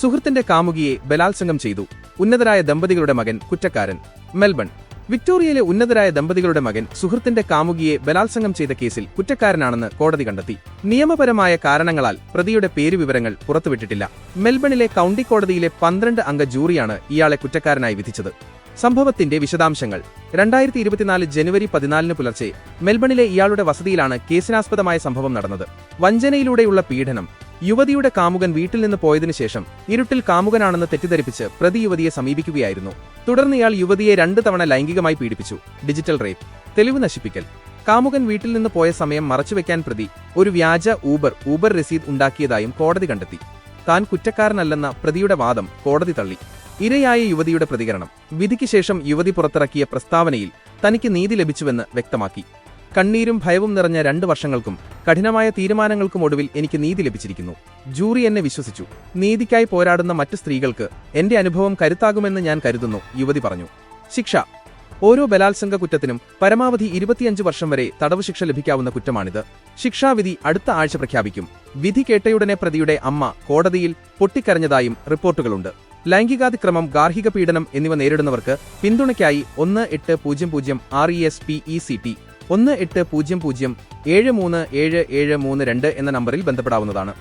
സുഹൃത്തിന്റെ കാമുകിയെ ബലാത്സംഗം ചെയ്തു. ഉന്നതരായ ദമ്പതികളുടെ മകൻ കുറ്റക്കാരൻ. മെൽബൺ. വിക്ടോറിയയിലെ ഉന്നതരായ ദമ്പതികളുടെ മകൻ സുഹൃത്തിന്റെ കാമുകിയെ ബലാത്സംഗം ചെയ്ത കേസിൽ കുറ്റക്കാരനാണെന്ന് കോടതി കണ്ടെത്തി. നിയമപരമായ കാരണങ്ങളാൽ പ്രതിയുടെ പേരുവിവരങ്ങൾ പുറത്തുവിട്ടിട്ടില്ല. മെൽബണിലെ കൌണ്ടി കോടതിയിലെ പന്ത്രണ്ട് അംഗ ജൂറിയാണ് ഇയാളെ കുറ്റക്കാരനായി വിധിച്ചത്. സംഭവത്തിന്റെ വിശദാംശങ്ങൾ. രണ്ടായിരത്തി ഇരുപത്തിനാല് ജനുവരി പതിനാലിന് പുലർച്ചെ മെൽബണിലെ ഇയാളുടെ വസതിയിലാണ് കേസിനാസ്പദമായ സംഭവം നടന്നത്. വഞ്ചനയിലൂടെയുള്ള പീഡനം. യുവതിയുടെ കാമുകൻ വീട്ടിൽ നിന്ന് പോയതിനു ശേഷം ഇരുട്ടിൽ കാമുകനാണെന്ന് തെറ്റിദ്ധരിപ്പിച്ച് പ്രതി യുവതിയെ സമീപിക്കുകയായിരുന്നു. തുടർന്ന് ഇയാൾ യുവതിയെ രണ്ടു തവണ ലൈംഗികമായി പീഡിപ്പിച്ചു. Digital rape. തെളിവ് നശിപ്പിക്കൽ. കാമുകൻ വീട്ടിൽ നിന്ന് പോയ സമയം മറച്ചുവെക്കാൻ പ്രതി ഒരു വ്യാജ ഊബർ ഊബർ രസീത് ഉണ്ടാക്കിയതായും കോടതി കണ്ടെത്തി. താൻ കുറ്റക്കാരനല്ലെന്ന പ്രതിയുടെ വാദം കോടതി തള്ളി. ഇരയായ യുവതിയുടെ പ്രതികരണം. വിധിക്ക് ശേഷം യുവതി പുറത്തിറക്കിയ പ്രസ്താവനയിൽ തനിക്ക് നീതി ലഭിച്ചുവെന്ന് വ്യക്തമാക്കി. കണ്ണീരും ഭയവും നിറഞ്ഞ രണ്ട് വർഷങ്ങൾക്കും കഠിനമായ തീരുമാനങ്ങൾക്കും ഒടുവിൽ എനിക്ക് നീതി ലഭിച്ചിരിക്കുന്നു. ജൂറി എന്നെ വിശ്വസിച്ചു. നീതിക്കായി പോരാടുന്ന മറ്റ് സ്ത്രീകൾക്ക് എന്റെ അനുഭവം കരുത്താകുമെന്ന് ഞാൻ കരുതുന്നു യുവതി പറഞ്ഞു. ശിക്ഷ. ഓരോ ബലാത്സംഗ കുറ്റത്തിനും പരമാവധി ഇരുപത്തിയഞ്ച് വർഷം വരെ തടവ് ശിക്ഷ ലഭിക്കാവുന്ന കുറ്റമാണിത്. ശിക്ഷാവിധി അടുത്ത ആഴ്ച പ്രഖ്യാപിക്കും. വിധി കേട്ടയുടനെ പ്രതിയുടെ അമ്മ കോടതിയിൽ പൊട്ടിക്കരഞ്ഞതായും റിപ്പോർട്ടുകളുണ്ട്. ലൈംഗികാതിക്രമം ഗാർഹിക പീഡനം എന്നിവ നേരിടുന്നവർക്ക് പിന്തുണയ്ക്കായി ഒന്ന് എട്ട് പൂജ്യം പൂജ്യം R E S P E C T ഒന്ന് എട്ട് പൂജ്യം പൂജ്യം ഏഴ് മൂന്ന് ഏഴ് ഏഴ് മൂന്ന് രണ്ട് എന്ന നമ്പറിൽ ബന്ധപ്പെടാവുന്നതാണ്.